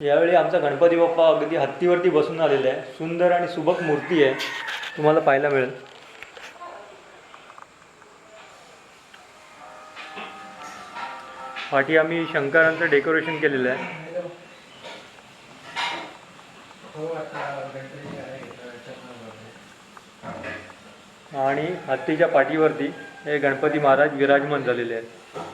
यावेळी आमचा गणपती बाप्पा अगदी हत्तीवरती बसून आलेला आहे. सुंदर आणि सुबक मूर्ती आहे. तुम्हाला पाहायला मिळेल. पाठी आम्ही शंकरांचं डेकोरेशन केलेलं आहे. आणि हत्तीच्या पाठीवरती हे गणपती महाराज विराजमान झालेले आहेत.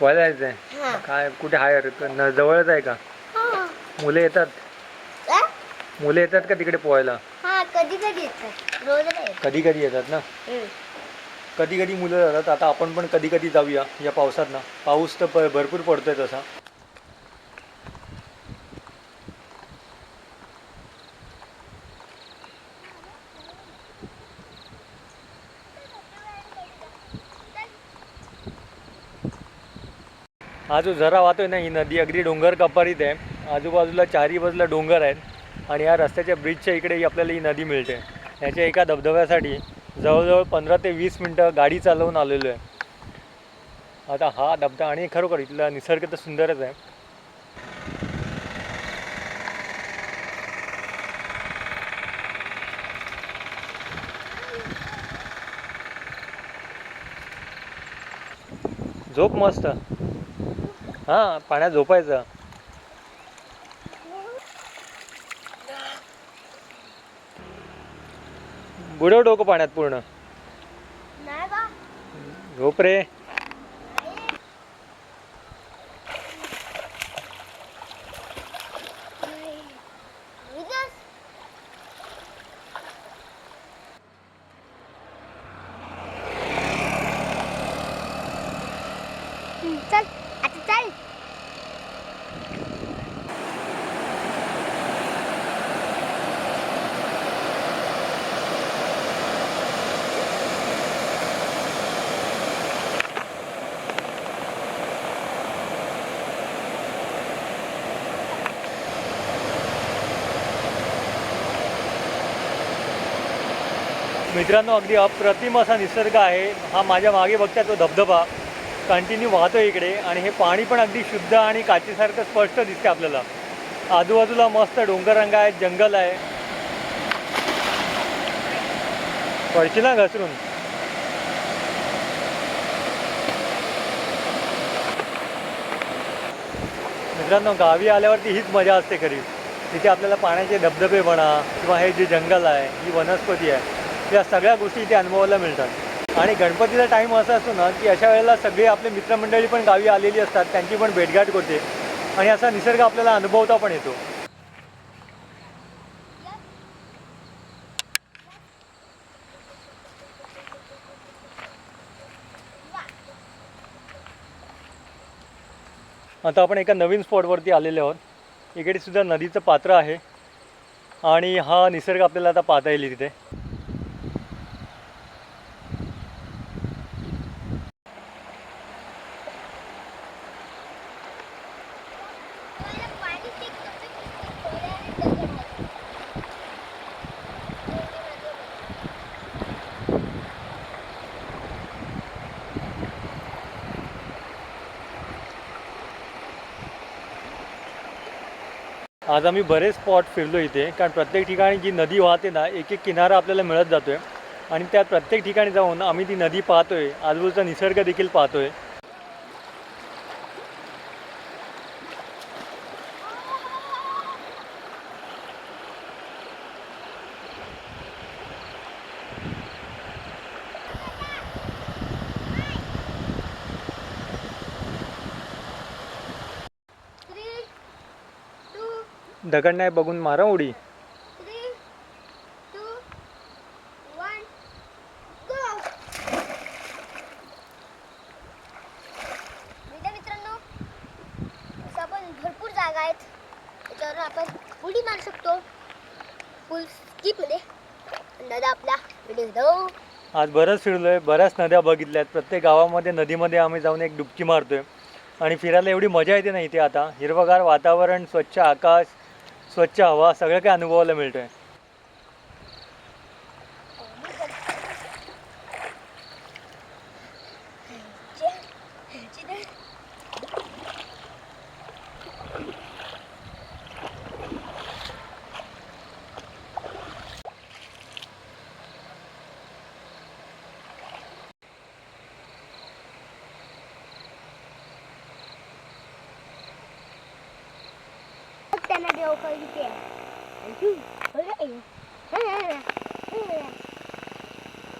पोहायला जायचं आहे काय कुठे आहे रे? न- जवळच आहे का? हा. मुलं येतात? मुलं येतात का तिकडे पोहायला? हा कधी कधी येतात. रोज नाही येत. कधी कधी येतात ना. कधी कधी मुलं जातात. आता आपण पण कधी कधी जाऊया या पावसात ना. पाऊस तर भरपूर पडतोय तसा. हा जो झरा वाहतोय ना ही नदी अगदी डोंगर कपारीत आहे. आजूबाजूला चारी बाजूला डोंगर आहेत आणि या रस्त्याच्या ब्रिजच्या इकडे ही आपल्याला ही नदी मिळते. याच्या एका धबधब्यासाठी जवळजवळ पंधरा ते वीस मिनटं गाडी चालवून आलेलो आहे. आता हा धबधबा आणि खरोखर इथला निसर्ग तर सुंदरच आहे. झोप मस्त. हां पाण्यात झोपायचं. बुडव डोकं पाण्यात पूर्ण. झोप रे. चल. मित्रांनो अगदी अप्रतिम असा निसर्ग आहे. हा माझ्या मागे बघता तो धबधबा. कंटिन्यू वाहतो इकडे आणि हे पाणी पण अगदी शुद्ध आणि काचेसारखं स्पष्ट दिसते आपल्याला. आजूबाजूला मस्त डोंगररंग आहे जंगल आहे. पडशील ना घसरून? मित्रांनो गावी आल्यावरती हीच मजा असते खरी. तिथे आपल्याला पाण्याचे धबधबे म्हणा किंवा हे जे जंगल आहे ही वनस्पती आहे. या सगळ्या गोष्टी इथे अनुभवायला मिळतात. आणि गणपतीचा टाईम असा असतो ना की अशा वेळेला सगळे आपले मित्रमंडळी पण गावी आलेली असतात त्यांची पण भेटघाट होते. आणि असा निसर्ग आपल्याला अनुभवता पण येतो. आता आपण एका नवीन स्पॉटवरती आलेले आहोत. इकडे सुद्धा नदीचं पात्र आहे. आणि हा निसर्ग आपल्याला आता पाहता येईल तिथे पाणी टिकतं. आज आम्ही बरेच स्पॉट फिरलो इथे कारण प्रत्येक ठिकाणी जी नदी वाहते ना एक एक किनारा आपल्याला मिळत जातोय. आणि त्या प्रत्येक ठिकाणी जाऊन आम्ही ती नदी पाहतोय आजूबाजूचा निसर्ग देखील पाहतोय. दगड नाही बघून मारा उडी. थ्री टू वन गो मित्र मित्रांनो असं आपण भरपूर जागा आहेत त्याच्यावर आपण उडी मारू शकतो. फुल स्कीपमध्ये दादा आपला व्हिडिओ जाऊ आज बरंच फिरलोय बऱ्याच नद्या बघितल्यात. प्रत्येक गावामध्ये नदीमध्ये आम्ही जाऊन एक डुबकी मारतोय. आणि फिरायला एवढी मजा येते ना इथे आता. हिरवगार वातावरण स्वच्छ आकाश स्वच्छ हवा सगळं काही अनुभवायला मिळतंय त्यांना देव कळते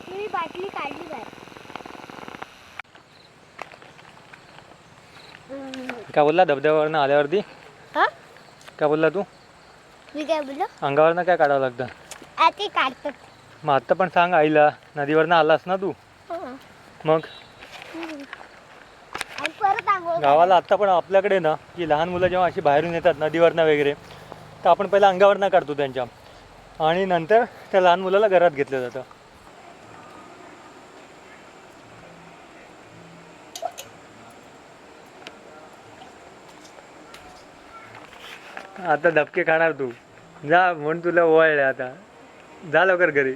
मी बाटली काढली काय काय बोलला धबधब्यावरनं आल्यावरती हा काय बोलला तू मी काय बोललो अंगावरनं काय काढावं लागतं आ ते काढतात मग आत्ता पण सांग आईला नदीवरनं आलास ना तू मग परत आंघोळ गावाला आत्ता पण आपल्याकडे ना की लहान मुलं जेव्हा अशी बाहेरून येतात नदीवरनं वगैरे तर आपण पहिला अंगावरनं काढतो त्यांच्या. आणि नंतर त्या लहान मुलाला घरात घेतलं जातं. आता धपके खाणार तू. जा म्हणून तुला ओळले आता. जा लवकर घरी.